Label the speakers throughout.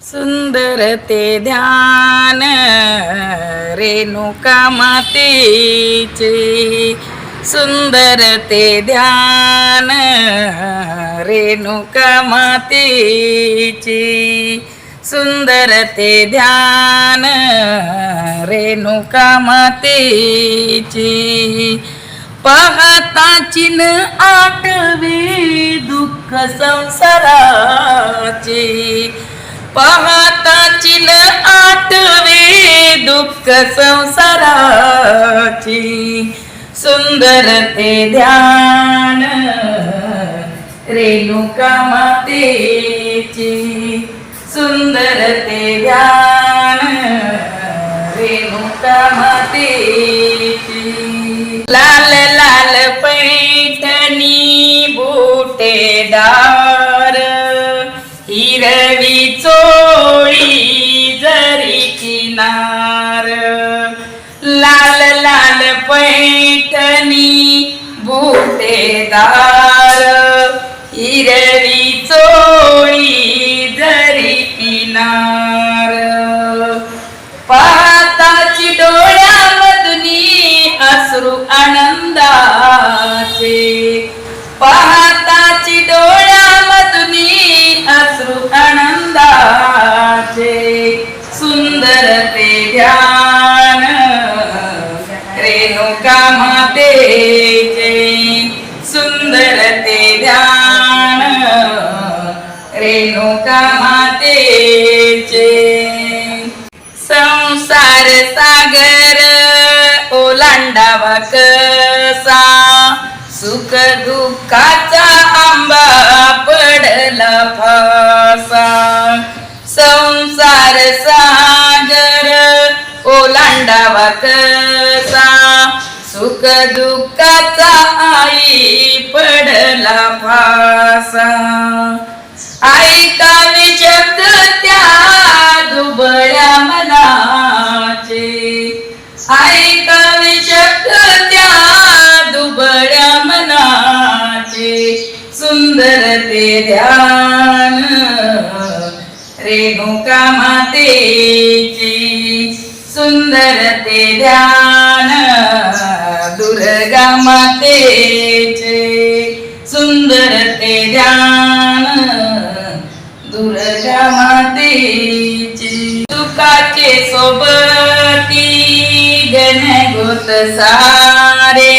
Speaker 1: सुंदर ते ध्यान रेणुका मातेचे. सुंदर ते ध्यान रेणुका मातेचे. सुंदर ते ध्यान रेणुका मातेचे. पाहताची न आठवे दुःख संसाराचे. पाहताची न आठवे दुःख संसाराची. सुंदर ते ध्यान रेणुका मातेची. सुंदर ते ध्यान रेणुका मातेची. लाल लाल पैठणी बुटेदार हिरवी चोळी जरी किनार लाल लाल पैठणी बुटेदार हिरवी चोळी ते ध्यान रेणुका मातेचे सुंदर ते ध्यान रेणुका मातेचे. संसार सागर ओलांडावा कसा सुख दुःखाचा आंबा पडला फासा. संसार सा ओलांडावा कसा सुख दुःखाचा आई पडला फासा ऐकावे शब्द त्या दुबळ्या मनाचे. ऐकावे शब्द त्या दुबळ्या मनाचे. सुंदर ते ध्यान रेणुका मातेची. सुंदर ते ध्यान दुर्गा मातेचे सुंदर ते ध्यान दुर्गा मातेची सुखाचे सोबती गणगोत सारे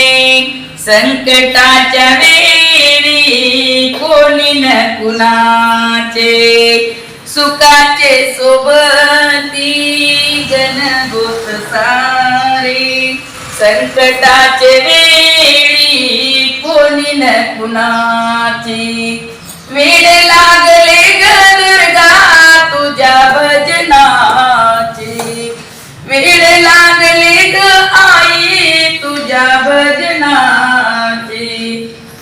Speaker 1: संकटाच्या वेळी कोणी न कुणाचे. सुखाचे सोबती गणगोत सारे संकटाचे वेळी कोणी न कुणाची? वेळ लागले ग तुझ्या भजनाची. वेळ लागले ग आई तुझ्या भजनाची.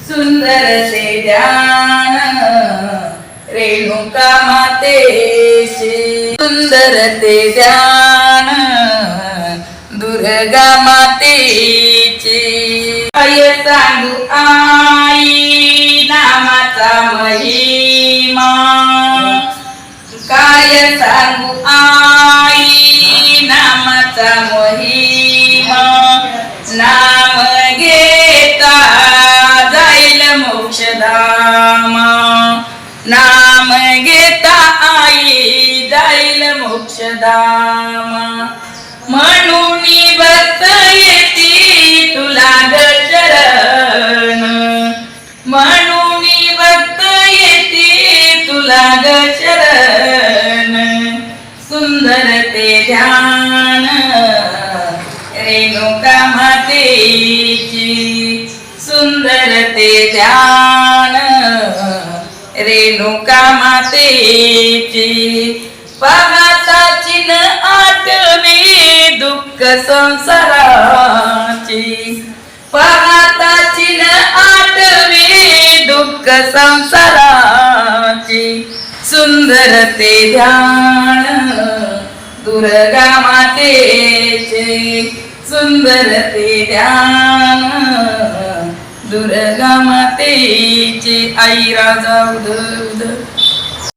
Speaker 1: सुंदर ते ध्यान रेणुका मातेचे सुंदर ते ध्यान दुर्गा मातेचे. काय सांगू आई नामाचा मही राम म्हणून भक्त येती तुला ग म्हणून भक्त येती तुला ग सुंदर ते ध्यान रेणुका मातेची. सुंदर ते ध्यान रेणुका मातेची. पाहताची न आठवे दुःख संसाराची. पाहताची न आठवे दुःख संसाराची. सुंदर ते ध्यान दुर्गा मातेचे सुंदर ते ध्यान दुर्गा मातेचे आई राजा उद उद